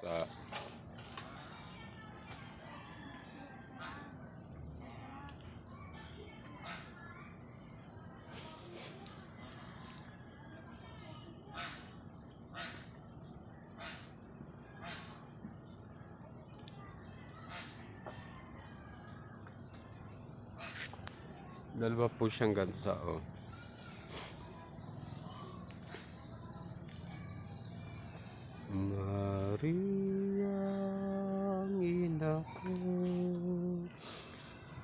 Sa Dalawa po siyang gansa, oh. Maria, ang ina ko,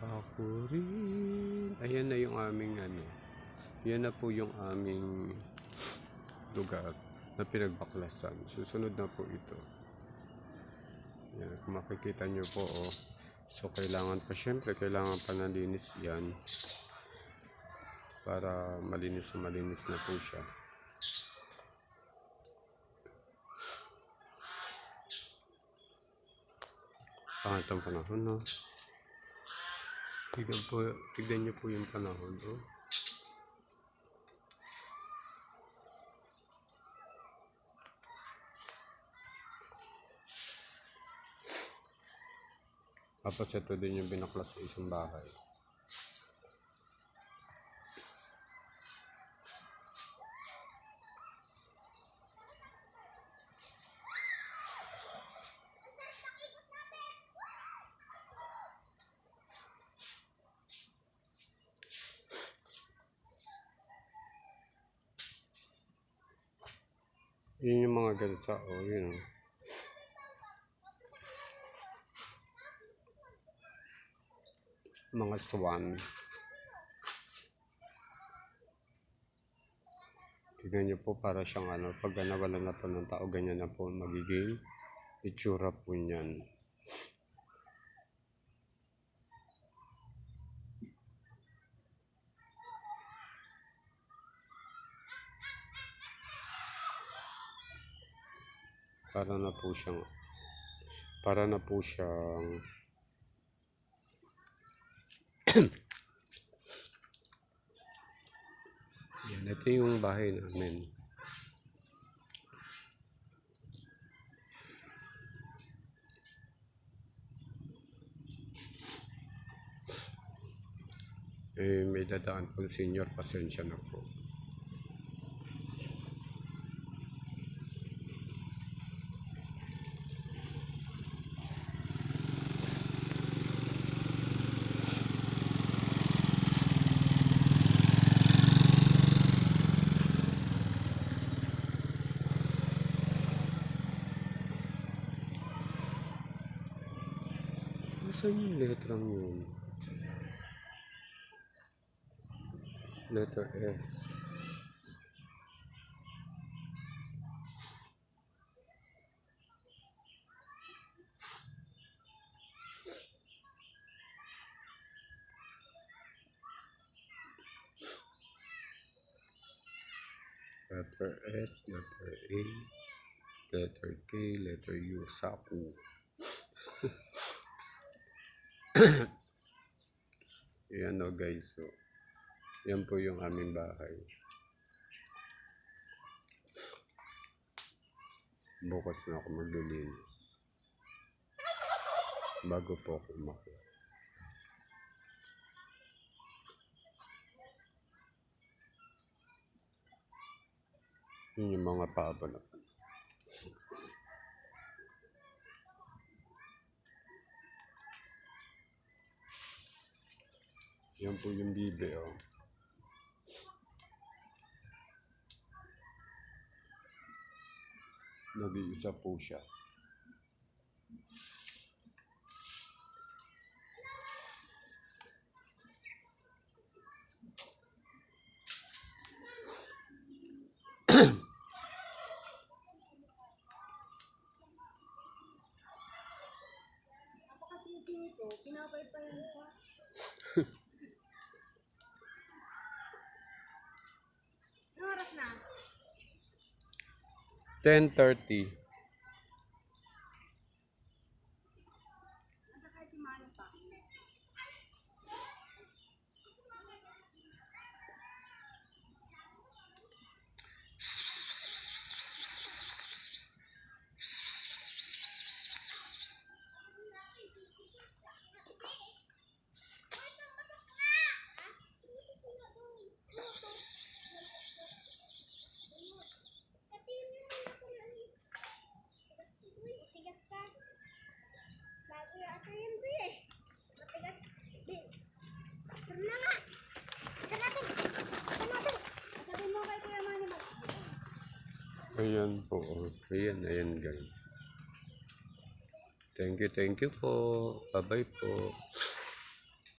ako rin. Ayan na yung aming ano. Yan na po yung aming lugar na pinagbaklasan. Susunod na po ito. Yan, kung makikita nyo po, oh. So, kailangan pa, syempre, kailangan pa nalinis yan para malinis malinis na po siya. Pangatang panahon, no? Tignan po, tignan niyo po yung panahon, no? Tapos ito din yung binaklas sa isang bahay. Yun yung mga gansa, oh, yun. oh. Mga swan. Tignan niyo po para siyang ano, pag nawala na to ng tao, ganyan na po magiging itsura po niyan. Para na po siyang para na po siyang Yan, ito yung bahay namin. Eh, may dadaan po senior, pasensya na po. Saan yung letrang yun? Letter S. Letter S, letter A, letter K, letter U, Saku. Yan o guys. So, yan po yung aming bahay. Bukas na ako maglilinis. Bago po ako umakyat. Yun yung mga pabo Yan po yung bibe, oh. Nag-iisa po siya. Napakatiti ito. Pinapay pa 10.30. Ayan po. Ayan, ayan guys. Thank you, thank you po. Bye-bye po.